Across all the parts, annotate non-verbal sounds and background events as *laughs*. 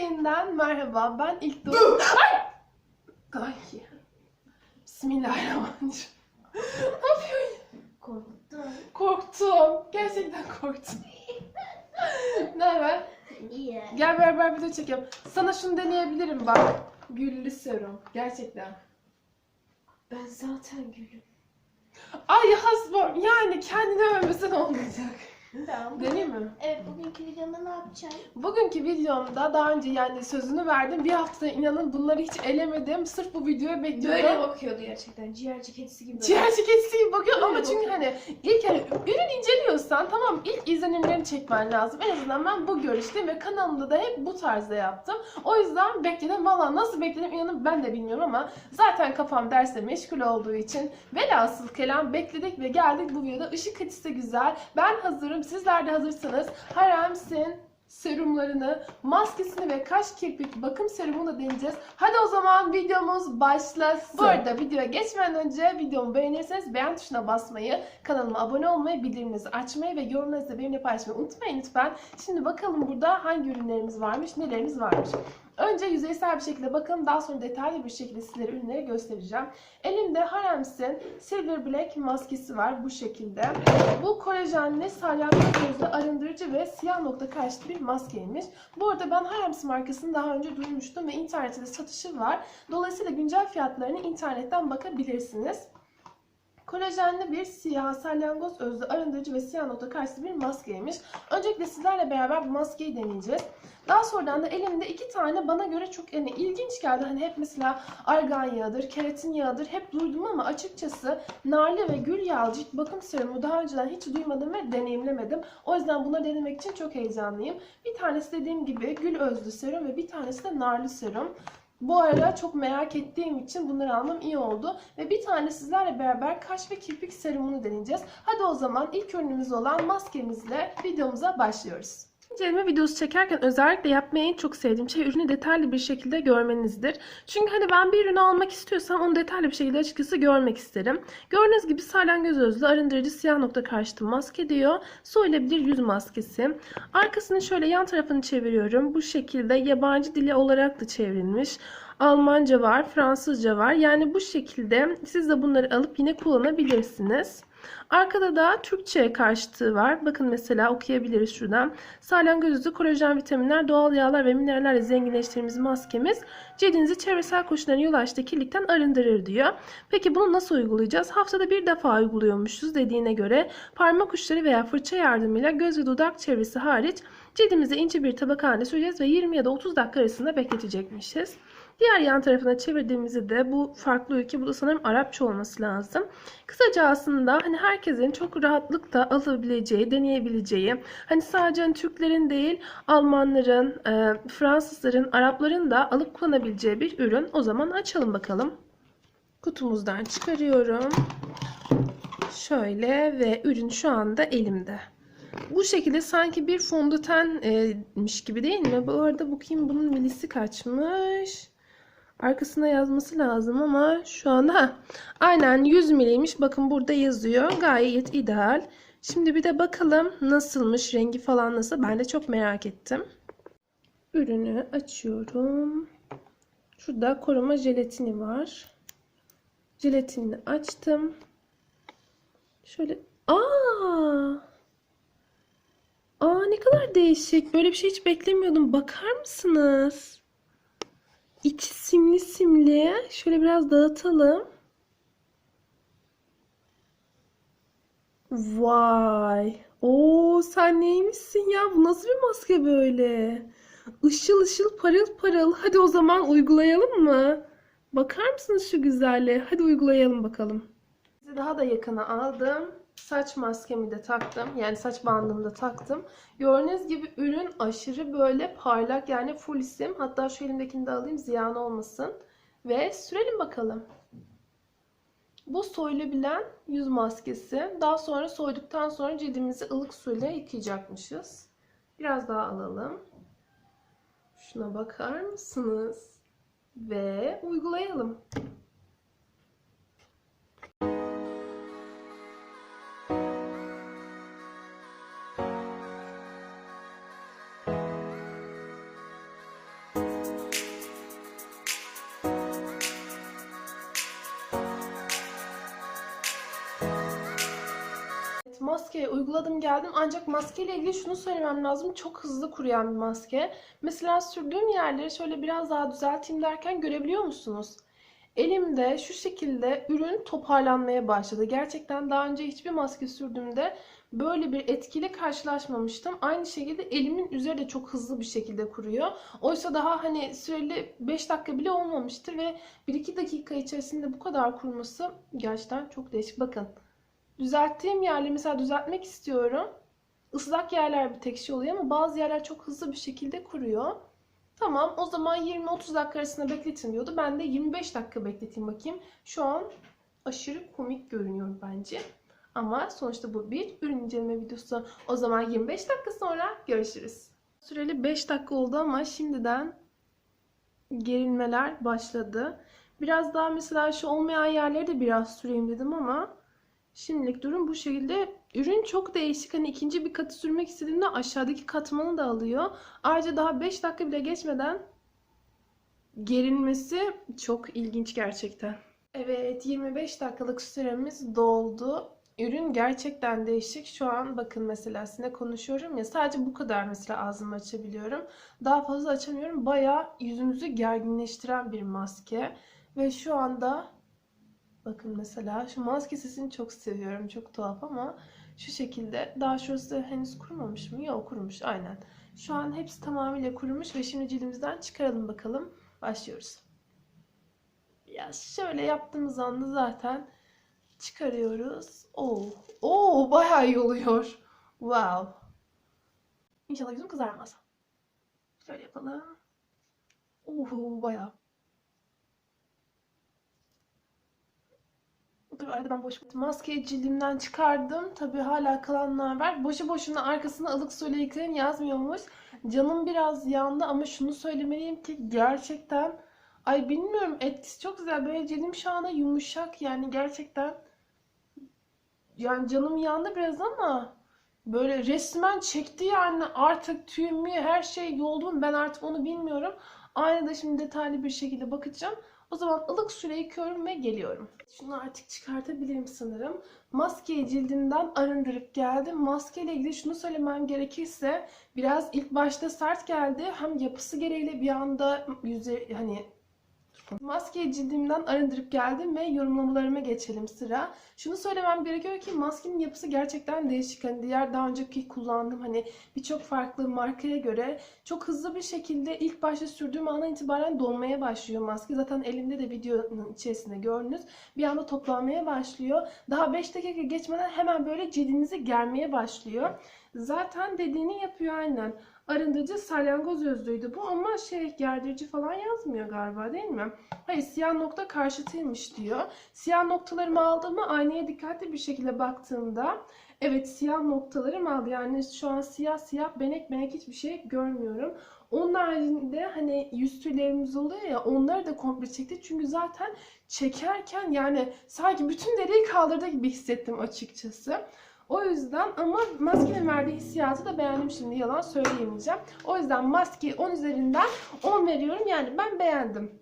Yüreğinden merhaba. Ben ilk doğum... Ay! Ay. Bismillahirrahmanirrahim. ne yapıyorsun? Korktum. Korktum. Gerçekten korktum. *laughs* ne haber? İyi. Gel beraber video çekelim. Sana şunu deneyebilirim bak. Güllü serum. Gerçekten. Ben zaten gülüm. Ay hasbam. Yani kendini övmesen olmayacak. Tamam. Deneyeyim mi? Evet bugünkü videomda ne yapacağım? Bugünkü videomda daha önce yani sözünü verdim. Bir hafta inanın bunları hiç elemedim. Sırf bu videoyu bekliyorum. Böyle bakıyordu gerçekten. Ciğerci kedisi gibi. böyle. Ciğerci kedisi gibi bakıyor ama Böyle çünkü hani ilk hani ürün inceliyorsan tamam ilk izlenimlerini çekmen lazım. En azından ben bu görüşteyim ve kanalımda da hep bu tarzda yaptım. O yüzden bekledim. Valla nasıl bekledim inanın ben de bilmiyorum ama zaten kafam derse meşgul olduğu için velhasıl kelam bekledik ve geldik bu videoda. Işık de güzel. Ben hazırım. Sizler de hazırsanız Haremsin serumlarını, maskesini ve kaş kirpik bakım serumunu da deneyeceğiz. Hadi o zaman videomuz başlasın. Bu arada videoya geçmeden önce videomu beğenirseniz beğen tuşuna basmayı, kanalıma abone olmayı, bildirimlerinizi açmayı ve yorumlarınızı benimle paylaşmayı unutmayın lütfen. Şimdi bakalım burada hangi ürünlerimiz varmış, nelerimiz varmış. Önce yüzeysel bir şekilde bakalım daha sonra detaylı bir şekilde sizlere ürünleri göstereceğim. Elimde Harems'in Silver Black maskesi var bu şekilde. Bu kolajenli salyangoz gözlü arındırıcı ve siyah nokta karşıtı bir maskeymiş. Bu arada ben Harems markasını daha önce duymuştum ve internette de satışı var. Dolayısıyla güncel fiyatlarını internetten bakabilirsiniz. Kolajenli bir siyah salyangoz özlü arındırıcı ve siyah nokta karşıtı bir maskeymiş. Öncelikle sizlerle beraber bu maskeyi deneyeceğiz. Daha sonradan da elimde iki tane bana göre çok yani ilginç geldi. Hani hep mesela argan yağıdır, keratin yağıdır hep duydum ama açıkçası narlı ve gül yağlı cilt bakım serumu daha önceden hiç duymadım ve deneyimlemedim. O yüzden bunları denemek için çok heyecanlıyım. Bir tanesi dediğim gibi gül özlü serum ve bir tanesi de narlı serum. Bu ara çok merak ettiğim için bunları almam iyi oldu. Ve bir tane sizlerle beraber kaş ve kirpik serumunu deneyeceğiz. Hadi o zaman ilk ürünümüz olan maskemizle videomuza başlıyoruz. İnceleme videosu çekerken özellikle yapmayı en çok sevdiğim şey ürünü detaylı bir şekilde görmenizdir. Çünkü hani ben bir ürünü almak istiyorsam onu detaylı bir şekilde açıkçası görmek isterim. Gördüğünüz gibi salyangoz özlü arındırıcı siyah nokta karşıtı maske diyor. Soyulabilir yüz maskesi. Arkasını şöyle yan tarafını çeviriyorum. Bu şekilde yabancı dili olarak da çevrilmiş. Almanca var, Fransızca var. Yani bu şekilde siz de bunları alıp yine kullanabilirsiniz. Arkada da Türkçe karşıtı var. Bakın mesela okuyabiliriz şuradan. Salyangoz özü, kolajen vitaminler, doğal yağlar ve minerallerle zenginleştirdiğimiz maskemiz cildinizi çevresel koşulların yol açtığı kirlilikten arındırır diyor. Peki bunu nasıl uygulayacağız? Haftada bir defa uyguluyormuşuz dediğine göre parmak uçları veya fırça yardımıyla göz ve dudak çevresi hariç cildimize ince bir tabaka halinde süreceğiz ve 20 ya da 30 dakika arasında bekletecekmişiz. Diğer yan tarafına çevirdiğimizde de bu farklı ülke. Bu da sanırım Arapça olması lazım. Kısaca aslında hani herkesin çok rahatlıkla alabileceği, deneyebileceği, hani sadece hani Türklerin değil Almanların, e, Fransızların, Arapların da alıp kullanabileceği bir ürün. O zaman açalım bakalım. Kutumuzdan çıkarıyorum. Şöyle ve ürün şu anda elimde. Bu şekilde sanki bir fondötenmiş gibi değil mi? Bu arada bakayım bunun milisi kaçmış. Arkasına yazması lazım ama şu anda ha, aynen 100 miliymiş. Bakın burada yazıyor. Gayet ideal. Şimdi bir de bakalım nasılmış, rengi falan nasıl. Ben de çok merak ettim. Ürünü açıyorum. Şurada koruma jelatini var. Jelatinini açtım. Şöyle aa! Aa ne kadar değişik. Böyle bir şey hiç beklemiyordum. Bakar mısınız? İçi simli simli. Şöyle biraz dağıtalım. Vay. Oo sen neymişsin ya? Bu nasıl bir maske böyle? Işıl ışıl parıl parıl. Hadi o zaman uygulayalım mı? Bakar mısınız şu güzelliğe? Hadi uygulayalım bakalım. Sizi daha da yakına aldım. Saç maskemi de taktım. Yani saç bandımı da taktım. Gördüğünüz gibi ürün aşırı böyle parlak yani full isim. Hatta şu elimdekini de alayım ziyan olmasın. Ve sürelim bakalım. Bu soyulabilen yüz maskesi. Daha sonra soyduktan sonra cildimizi ılık suyla yıkayacakmışız. Biraz daha alalım. Şuna bakar mısınız? Ve uygulayalım. Maskeyi uyguladım geldim ancak maskeyle ilgili şunu söylemem lazım. Çok hızlı kuruyan bir maske. Mesela sürdüğüm yerleri şöyle biraz daha düzelteyim derken görebiliyor musunuz? Elimde şu şekilde ürün toparlanmaya başladı. Gerçekten daha önce hiçbir maske sürdüğümde böyle bir etkili karşılaşmamıştım. Aynı şekilde elimin üzeri de çok hızlı bir şekilde kuruyor. Oysa daha hani süreli 5 dakika bile olmamıştır ve 1-2 dakika içerisinde bu kadar kuruması gerçekten çok değişik. Bakın düzelttiğim yerleri mesela düzeltmek istiyorum. Islak yerler bir tek şey oluyor ama bazı yerler çok hızlı bir şekilde kuruyor. Tamam o zaman 20-30 dakika arasında bekletin diyordu. Ben de 25 dakika bekleteyim bakayım. Şu an aşırı komik görünüyor bence. Ama sonuçta bu bir ürün inceleme videosu. O zaman 25 dakika sonra görüşürüz. Süreli 5 dakika oldu ama şimdiden gerilmeler başladı. Biraz daha mesela şu olmayan yerleri de biraz süreyim dedim ama şimdilik durum bu şekilde. Ürün çok değişik. Hani ikinci bir katı sürmek istediğimde aşağıdaki katmanı da alıyor. Ayrıca daha 5 dakika bile geçmeden gerilmesi çok ilginç gerçekten. Evet 25 dakikalık süremiz doldu. Ürün gerçekten değişik. Şu an bakın mesela sizinle konuşuyorum ya sadece bu kadar mesela ağzımı açabiliyorum. Daha fazla açamıyorum. Bayağı yüzünüzü gerginleştiren bir maske. Ve şu anda bakın mesela şu maske sesini çok seviyorum. Çok tuhaf ama şu şekilde. Daha şurası henüz kurumamış mı? Yok kurumuş aynen. Şu an hepsi tamamıyla kurumuş ve şimdi cildimizden çıkaralım bakalım. Başlıyoruz. Ya şöyle yaptığımız anda zaten çıkarıyoruz. Oo, oo bayağı iyi oluyor. Wow. İnşallah yüzüm kızarmaz. Şöyle yapalım. Oo bayağı. Dur arada boş Maskeyi cildimden çıkardım. Tabii hala kalanlar var. Boşu boşuna arkasına ılık suyla yıkayın yazmıyormuş. Canım biraz yandı ama şunu söylemeliyim ki gerçekten ay bilmiyorum etkisi çok güzel. Böyle cildim şu anda yumuşak yani gerçekten yani canım yandı biraz ama böyle resmen çekti yani artık tüyümü her şey yoldu mu ben artık onu bilmiyorum. Aynada şimdi detaylı bir şekilde bakacağım. O zaman ılık suyla yıkıyorum ve geliyorum. Şunu artık çıkartabilirim sanırım. Maskeyi cildimden arındırıp geldim. Maske ile ilgili şunu söylemem gerekirse biraz ilk başta sert geldi. Hem yapısı gereğiyle bir anda yüze hani Maskeyi cildimden arındırıp geldim ve yorumlamalarıma geçelim sıra. Şunu söylemem gerekiyor ki maskenin yapısı gerçekten değişik. Hani diğer daha önceki kullandığım hani birçok farklı markaya göre çok hızlı bir şekilde ilk başta sürdüğüm andan itibaren donmaya başlıyor maske. Zaten elimde de videonun içerisinde gördünüz. Bir anda toplanmaya başlıyor. Daha 5 dakika geçmeden hemen böyle cildinizi germeye başlıyor. Zaten dediğini yapıyor aynen. Arındırıcı salyangoz özlüydü bu ama şey gerdirici falan yazmıyor galiba değil mi? Hayır siyah nokta karşıtıymış diyor. Siyah noktalarımı aldığımı aynaya dikkatli bir şekilde baktığımda evet siyah noktalarım aldı. Yani şu an siyah siyah benek benek hiçbir şey görmüyorum. Onun haricinde hani yüz tüylerimiz oluyor ya onları da komple çekti. Çünkü zaten çekerken yani sanki bütün deriyi kaldırdı gibi hissettim açıkçası. O yüzden ama maskenin verdiği hissiyatı da beğendim şimdi yalan söyleyemeyeceğim. O yüzden maskeyi 10 üzerinden 10 veriyorum. Yani ben beğendim.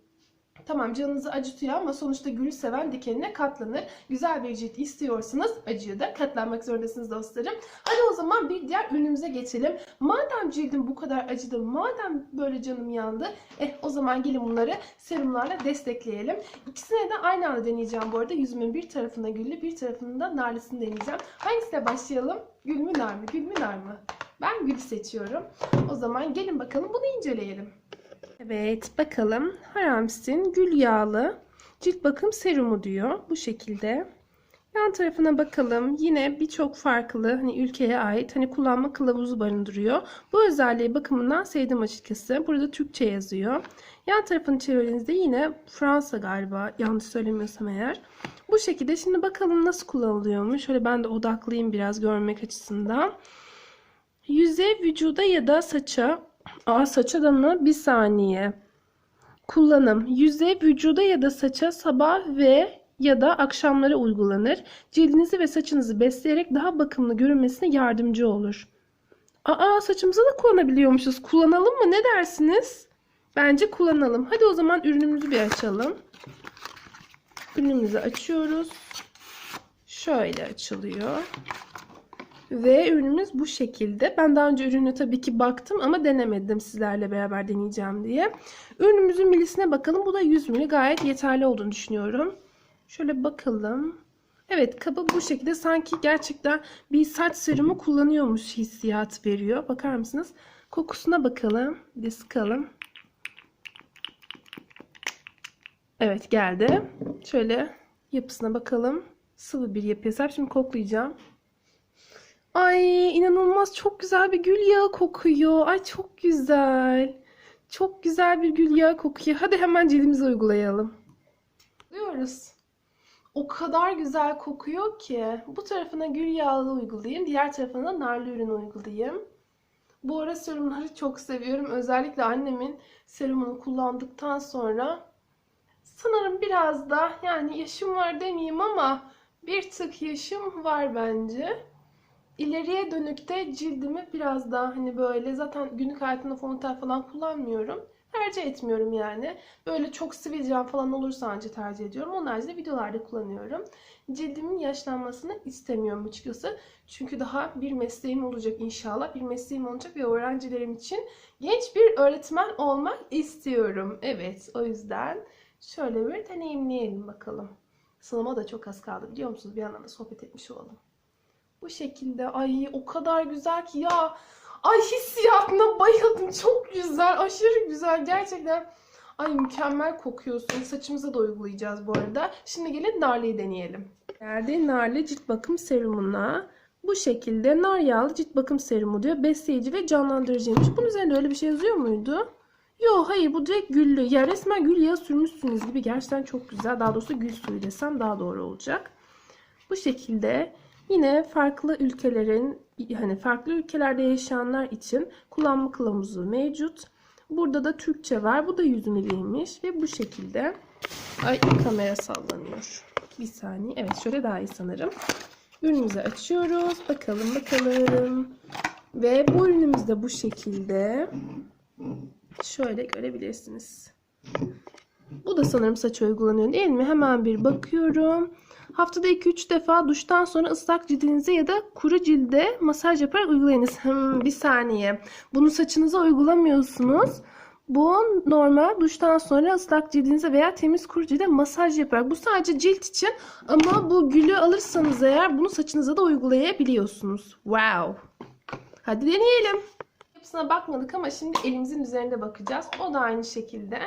Tamam canınızı acıtıyor ama sonuçta gülü seven dikenine katlanır. Güzel bir cilt istiyorsanız acıya da katlanmak zorundasınız dostlarım. Hadi o zaman bir diğer ürünümüze geçelim. Madem cildim bu kadar acıdı, madem böyle canım yandı, eh o zaman gelin bunları serumlarla destekleyelim. İkisine de aynı anda deneyeceğim bu arada. Yüzümün bir tarafında güllü, bir tarafında narlısını deneyeceğim. Hangisiyle başlayalım? Gül mü nar mı? Gül mü nar mı? Ben gülü seçiyorum. O zaman gelin bakalım bunu inceleyelim. Evet bakalım Harams'in gül yağlı cilt bakım serumu diyor bu şekilde. Yan tarafına bakalım. Yine birçok farklı hani ülkeye ait hani kullanma kılavuzu barındırıyor. Bu özelliği bakımından sevdim açıkçası. Burada Türkçe yazıyor. Yan tarafını çevirdiğinizde yine Fransa galiba yanlış söylemiyorsam eğer. Bu şekilde şimdi bakalım nasıl kullanılıyormuş. Şöyle ben de odaklayayım biraz görmek açısından. Yüze, vücuda ya da saça Aa saça da mı? Bir saniye. Kullanım. Yüze, vücuda ya da saça sabah ve ya da akşamları uygulanır. Cildinizi ve saçınızı besleyerek daha bakımlı görünmesine yardımcı olur. Aa saçımıza da kullanabiliyormuşuz. Kullanalım mı? Ne dersiniz? Bence kullanalım. Hadi o zaman ürünümüzü bir açalım. Ürünümüzü açıyoruz. Şöyle açılıyor. Ve ürünümüz bu şekilde. Ben daha önce ürünü tabii ki baktım ama denemedim sizlerle beraber deneyeceğim diye. Ürünümüzün milisine bakalım. Bu da 100 mili gayet yeterli olduğunu düşünüyorum. Şöyle bakalım. Evet kabı bu şekilde sanki gerçekten bir saç serumu kullanıyormuş hissiyat veriyor. Bakar mısınız? Kokusuna bakalım. Bir de sıkalım. Evet geldi. Şöyle yapısına bakalım. Sıvı bir yapıya sahip. Şimdi koklayacağım. Ay inanılmaz çok güzel bir gül yağı kokuyor. Ay çok güzel. Çok güzel bir gül yağı kokuyor. Hadi hemen cildimize uygulayalım. Diyoruz. O kadar güzel kokuyor ki. Bu tarafına gül yağlı uygulayayım. Diğer tarafına narlı ürün uygulayayım. Bu ara serumları çok seviyorum. Özellikle annemin serumunu kullandıktan sonra sanırım biraz da yani yaşım var demeyeyim ama bir tık yaşım var bence. İleriye dönük de cildimi biraz daha hani böyle zaten günlük hayatımda fondöten falan kullanmıyorum. Tercih etmiyorum yani. Böyle çok sivilcem falan olursa anca tercih ediyorum. Onun haricinde videolarda kullanıyorum. Cildimin yaşlanmasını istemiyorum açıkçası. Çünkü daha bir mesleğim olacak inşallah. Bir mesleğim olacak ve öğrencilerim için genç bir öğretmen olmak istiyorum. Evet o yüzden şöyle bir deneyimleyelim bakalım. Sınava da çok az kaldı biliyor musunuz? Bir yandan da sohbet etmiş olalım. Bu şekilde. Ay o kadar güzel ki ya. Ay hissiyatına bayıldım. Çok güzel. Aşırı güzel. Gerçekten. Ay mükemmel kokuyorsun. Saçımıza da uygulayacağız bu arada. Şimdi gelin narlıyı deneyelim. Geldi narlı cilt bakım serumuna. Bu şekilde nar yağlı cilt bakım serumu diyor. Besleyici ve canlandırıcıymış. Bunun üzerinde öyle bir şey yazıyor muydu? Yok hayır bu direkt güllü. Ya resmen gül yağı sürmüşsünüz gibi. Gerçekten çok güzel. Daha doğrusu gül suyu desem daha doğru olacak. Bu şekilde Yine farklı ülkelerin hani farklı ülkelerde yaşayanlar için kullanma kılavuzu mevcut. Burada da Türkçe var. Bu da 100 miliymiş ve bu şekilde ay kamera sallanıyor. Bir saniye. Evet şöyle daha iyi sanırım. Ürünümüzü açıyoruz. Bakalım bakalım. Ve bu ürünümüz de bu şekilde. Şöyle görebilirsiniz. Bu da sanırım saça uygulanıyor değil mi? Hemen bir bakıyorum. Haftada 2-3 defa duştan sonra ıslak cildinize ya da kuru cilde masaj yaparak uygulayınız. *laughs* Hmm, bir saniye. Bunu saçınıza uygulamıyorsunuz. Bu normal duştan sonra ıslak cildinize veya temiz kuru cilde masaj yaparak. Bu sadece cilt için ama bu gülü alırsanız eğer bunu saçınıza da uygulayabiliyorsunuz. Wow. Hadi deneyelim. Yapısına bakmadık ama şimdi elimizin üzerinde bakacağız. O da aynı şekilde.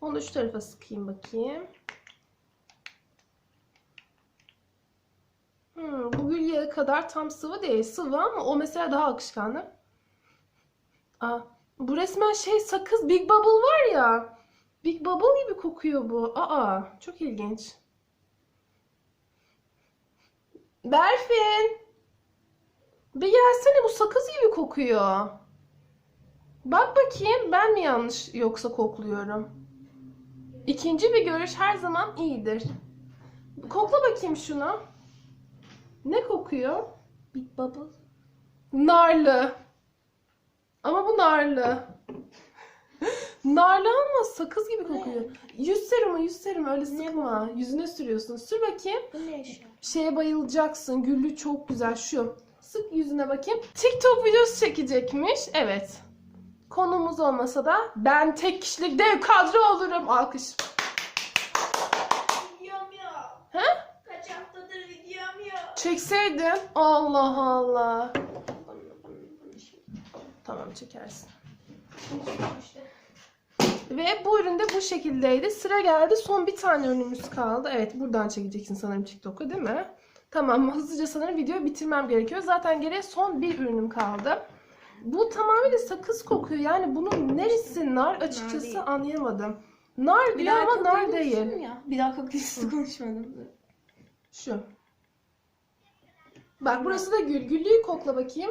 Onu da şu tarafa sıkayım bakayım. Hmm, bu gül kadar tam sıvı değil. Sıvı ama o mesela daha akışkanlı. Aa, bu resmen şey sakız Big Bubble var ya. Big Bubble gibi kokuyor bu. Aa, çok ilginç. Berfin. Bir gelsene bu sakız gibi kokuyor. Bak bakayım ben mi yanlış yoksa kokluyorum. İkinci bir görüş her zaman iyidir. Kokla bakayım şunu. Ne kokuyor? Big Bubble. Narlı. Ama bu narlı. narlı ama sakız gibi kokuyor. Yüz serumu, yüz serumu öyle sıkma. Yüzüne sürüyorsun. Sür bakayım. Ne? Şeye bayılacaksın. Güllü çok güzel şu. Sık yüzüne bakayım. TikTok videosu çekecekmiş. Evet. Konumuz olmasa da ben tek kişilik dev kadro olurum. Alkış. Videom yok. He? Kaç haftadır videom yok. Çekseydin. Allah Allah. Tamam çekersin. Ve bu ürün de bu şekildeydi. Sıra geldi. Son bir tane ürünümüz kaldı. Evet buradan çekeceksin sanırım TikTok'u değil mi? Tamam hızlıca sanırım videoyu bitirmem gerekiyor. Zaten geriye son bir ürünüm kaldı. Bu tamamıyla sakız kokuyor. Yani bunun neresi nar açıkçası değil. anlayamadım. Nar diyor ama nar değil. Ya. Bir koklayıcısı konuşmadım. Şu. Bak burası da gül. Güllüyü kokla bakayım.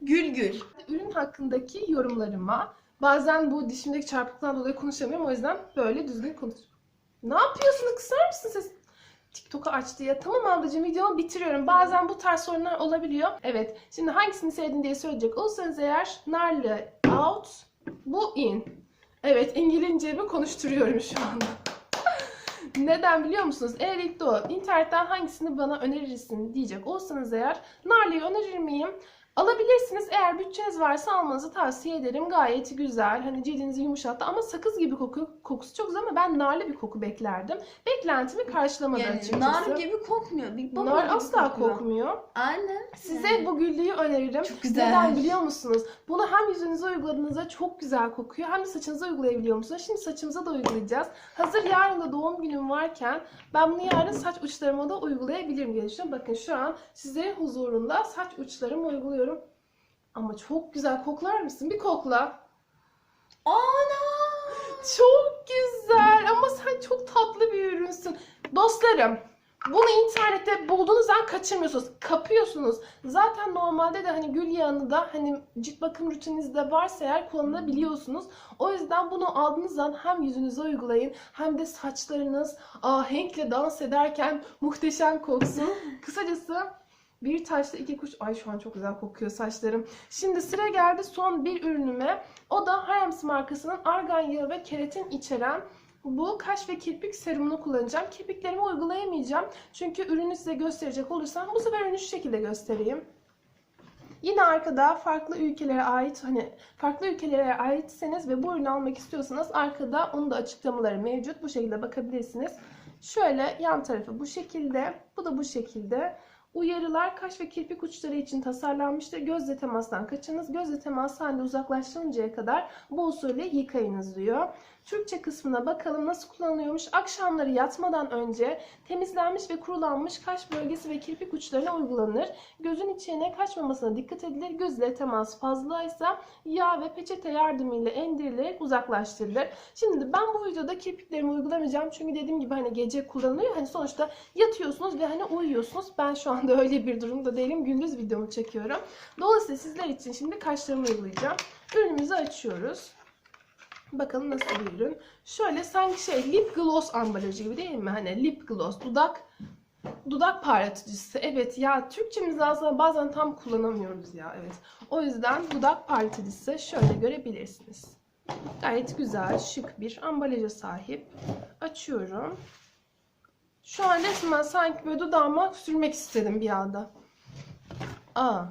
Gül gül. Ürün hakkındaki yorumlarıma bazen bu dişimdeki çarpıklıktan dolayı konuşamıyorum. O yüzden böyle düzgün konuş. Ne yapıyorsun? Kısar mısın ses? TikTok'u açtı ya. Tamam ablacığım videomu bitiriyorum. Bazen bu tarz sorunlar olabiliyor. Evet. Şimdi hangisini sevdin diye söyleyecek olsanız eğer narlı out, bu in. Evet İngilizce mi konuşturuyorum şu anda. Neden biliyor musunuz? Eğer o internetten hangisini bana önerirsin diyecek olsanız eğer Narlı'yı önerir miyim? Alabilirsiniz. Eğer bütçeniz varsa almanızı tavsiye ederim. Gayet güzel. Hani cildinizi yumuşattı ama sakız gibi koku, kokusu çok güzel ama ben narlı bir koku beklerdim. Beklentimi karşılamadı Yani açıkçası. nar gibi kokmuyor. Bir Nar gibi asla kokuyor. kokmuyor. Aynen. Size Yani. bu güllüğü öneririm. Çok güzel. Neden biliyor musunuz? Bunu hem yüzünüze uyguladığınızda çok güzel kokuyor hem de saçınıza uygulayabiliyor musunuz? Şimdi saçımıza da uygulayacağız. Hazır yarın da doğum günüm varken ben bunu yarın saç uçlarıma da uygulayabilirim diye düşünüyorum. Bakın şu an sizlerin huzurunda saç uçlarımı uyguluyorum. Ama çok güzel koklar mısın? Bir kokla. Ana! Çok güzel ama sen çok tatlı bir ürünsün. Dostlarım bunu internette bulduğunuz an kaçırmıyorsunuz. Kapıyorsunuz. Zaten normalde de hani gül yağını da hani cilt bakım rutininizde varsa eğer kullanabiliyorsunuz. O yüzden bunu aldığınız an hem yüzünüze uygulayın hem de saçlarınız ahenkle dans ederken muhteşem koksun. *laughs* Kısacası bir taşla iki kuş. Ay şu an çok güzel kokuyor saçlarım. Şimdi sıra geldi son bir ürünüme. O da Harams markasının argan yağı ve keratin içeren bu kaş ve kirpik serumunu kullanacağım. Kirpiklerimi uygulayamayacağım. Çünkü ürünü size gösterecek olursam bu sefer ürünü şu şekilde göstereyim. Yine arkada farklı ülkelere ait hani farklı ülkelere aitseniz ve bu ürünü almak istiyorsanız arkada onun da açıklamaları mevcut. Bu şekilde bakabilirsiniz. Şöyle yan tarafı bu şekilde, bu da bu şekilde. Uyarılar kaş ve kirpik uçları için tasarlanmıştır. Gözle temastan kaçınız. Gözle temas halinde uzaklaştırıncaya kadar bu usulle yıkayınız diyor. Türkçe kısmına bakalım nasıl kullanılıyormuş. Akşamları yatmadan önce temizlenmiş ve kurulanmış kaş bölgesi ve kirpik uçlarına uygulanır. Gözün içine kaçmamasına dikkat edilir. Gözle temas fazlaysa yağ ve peçete yardımıyla endirilerek uzaklaştırılır. Şimdi ben bu videoda kirpiklerimi uygulamayacağım. Çünkü dediğim gibi hani gece kullanılıyor. Hani sonuçta yatıyorsunuz ve hani uyuyorsunuz. Ben şu anda *laughs* öyle bir durumda değilim. Gündüz videomu çekiyorum. Dolayısıyla sizler için şimdi kaşlarımı uygulayacağım. Ürünümüzü açıyoruz. Bakalım nasıl bir ürün. Şöyle sanki şey lip gloss ambalajı gibi değil mi? Hani lip gloss, dudak dudak parlatıcısı. Evet ya Türkçemizi aslında bazen tam kullanamıyoruz ya. Evet. O yüzden dudak parlatıcısı şöyle görebilirsiniz. Gayet güzel, şık bir ambalaja sahip. Açıyorum. Şu an resmen sanki böyle dudağıma sürmek istedim bir anda. Aa.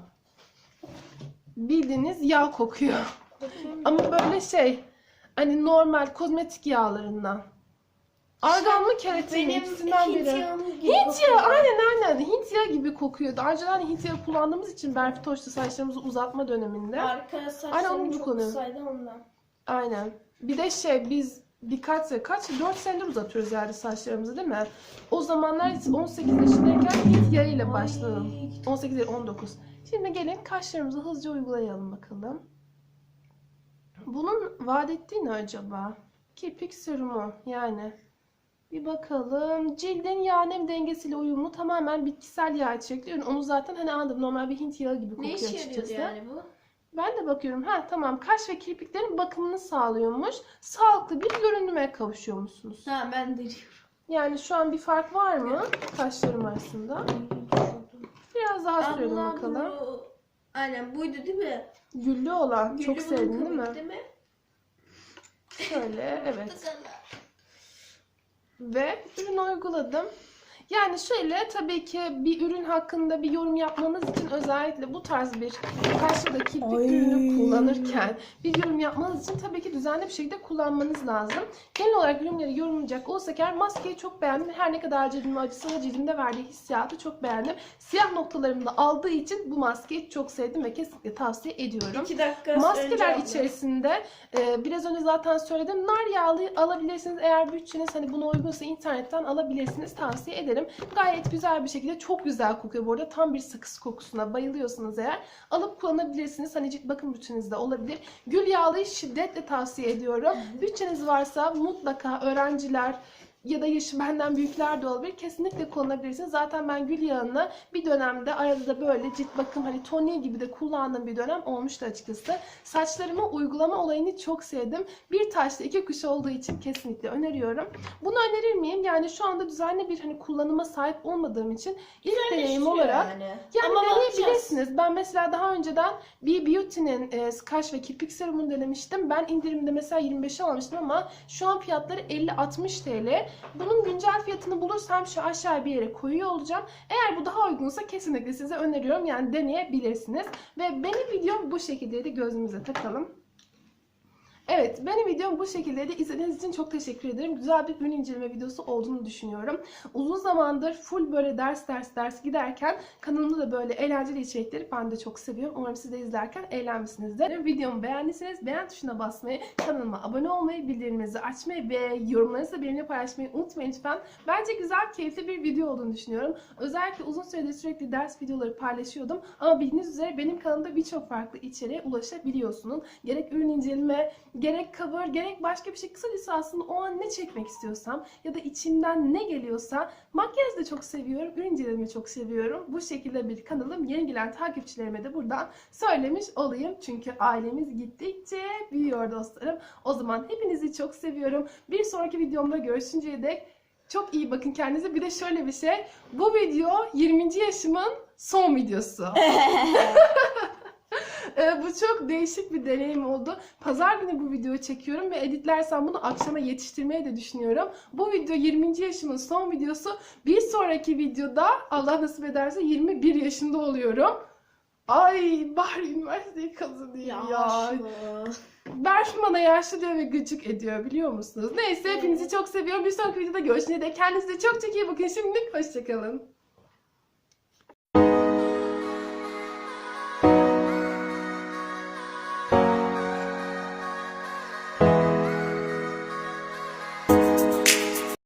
Bildiğiniz yağ kokuyor. Ama böyle şey hani normal kozmetik yağlarından. Argan mı keratin mi? Benim İkisinden Hint biri. gibi Hint kokuyor. yağı aynen aynen Hint yağı gibi kokuyor. Daha önceden Hint yağı kullandığımız için Berfi Toş'ta saçlarımızı uzatma döneminde. Arka Aynen onun saçlarım gibi çok konuyor. kısaydı ondan. Aynen. Bir de şey biz birkaç sene, kaç 4 senedir uzatıyoruz yani saçlarımızı değil mi? O zamanlar 18 yaşındayken Hint yağı ile başladım. 18 değil 19. Şimdi gelin kaşlarımızı hızlıca uygulayalım bakalım. Bunun vaat ettiği ne acaba? Kirpik serumu yani. Bir bakalım. Cildin yağ nem dengesiyle uyumlu tamamen bitkisel yağ içerikli ürün. Onu zaten hani anladım. Normal bir Hint yağı gibi Ne kokuyor işe yarıyordu açıkçası. yani bu? Ben de bakıyorum. Ha tamam. Kaş ve kirpiklerin bakımını sağlıyormuş. Sağlıklı bir görünüme kavuşuyormuşsunuz. Ha ben de Yani şu an bir fark var mı kaşlarım arasında? Biraz daha sürelim bakalım. bu... Aynen buydu değil mi? Güllü olan. Güllü Çok bunun sevdin değil mi? Değil mi? Şöyle *laughs* evet. Ve ürünü uyguladım. Yani şöyle tabii ki bir ürün hakkında bir yorum yapmanız için özellikle bu tarz bir kaşla da kirpik Ay. ürünü kullanırken bir yorum yapmanız için tabii ki düzenli bir şekilde kullanmanız lazım. Genel olarak ürünleri yorumlayacak olsak eğer maskeyi çok beğendim. Her ne kadar cildime acısa da cildimde verdiği hissiyatı çok beğendim. Siyah noktalarımı da aldığı için bu maskeyi çok sevdim ve kesinlikle tavsiye ediyorum. İki dakika önce Maskeler içerisinde e, biraz önce zaten söyledim. Nar yağlı alabilirsiniz. Eğer bütçeniz hani buna uygunsa internetten alabilirsiniz. Tavsiye ederim. Gayet güzel bir şekilde çok güzel kokuyor bu arada. Tam bir sakız kokusuna bayılıyorsanız eğer alıp kullanabilirsiniz. Hani cilt bakım rutininizde olabilir. Gül yağlıyı şiddetle tavsiye ediyorum. Bütçeniz varsa mutlaka öğrenciler ya da yaşı benden büyükler de olabilir. Kesinlikle kullanabilirsiniz. Zaten ben gül yağını bir dönemde arada da böyle cilt bakım hani toniği gibi de kullandığım bir dönem olmuştu açıkçası. Saçlarıma uygulama olayını çok sevdim. Bir taşla iki kuş olduğu için kesinlikle öneriyorum. Bunu önerir miyim? Yani şu anda düzenli bir hani kullanıma sahip olmadığım için ilk deneyim Sürüyor olarak Yani. yani Ama deneyebilirsiniz. Ben mesela daha önceden B Beauty'nin e, kaş ve kirpik serumunu denemiştim. Ben indirimde mesela 25'e almıştım ama şu an fiyatları 50-60 TL. Bunun güncel fiyatını bulursam şu aşağı bir yere koyuyor olacağım. Eğer bu daha uygunsa kesinlikle size öneriyorum. Yani deneyebilirsiniz. Ve benim videom bu şekildeydi. Gözümüze takalım. Evet, benim videom bu şekildeydi. İzlediğiniz için çok teşekkür ederim. Güzel bir ürün inceleme videosu olduğunu düşünüyorum. Uzun zamandır full böyle ders ders ders giderken kanalımda da böyle eğlenceli içerikleri ben de çok seviyorum. Umarım siz de izlerken eğlenmişsinizdir. Videomu beğendiyseniz beğen tuşuna basmayı, kanalıma abone olmayı, bildirimlerinizi açmayı ve yorumlarınızı benimle paylaşmayı unutmayın lütfen. Bence güzel, keyifli bir video olduğunu düşünüyorum. Özellikle uzun süredir sürekli ders videoları paylaşıyordum. Ama bildiğiniz üzere benim kanalımda birçok farklı içeriğe ulaşabiliyorsunuz. Gerek ürün inceleme, gerek cover, gerek başka bir şey. Kısacası aslında o an ne çekmek istiyorsam ya da içimden ne geliyorsa makyaj da çok seviyorum, ürün incelemeyi çok seviyorum. Bu şekilde bir kanalım. Yeni gelen takipçilerime de buradan söylemiş olayım. Çünkü ailemiz gittikçe büyüyor dostlarım. O zaman hepinizi çok seviyorum. Bir sonraki videomda görüşünceye dek çok iyi bakın kendinize. Bir de şöyle bir şey. Bu video 20. yaşımın son videosu. *laughs* *laughs* Ee, bu çok değişik bir deneyim oldu. Pazar günü bu videoyu çekiyorum ve editlersem bunu akşama yetiştirmeyi de düşünüyorum. Bu video 20. yaşımın son videosu. Bir sonraki videoda Allah nasip ederse 21 yaşında oluyorum. Ay bari üniversiteyi kazanayım ya. Berfin bana yaşlı diyor ve gıcık ediyor biliyor musunuz? Neyse hepinizi çok seviyorum. Bir sonraki videoda görüşene dek kendinize çok çok iyi bakın. Şimdilik hoşçakalın.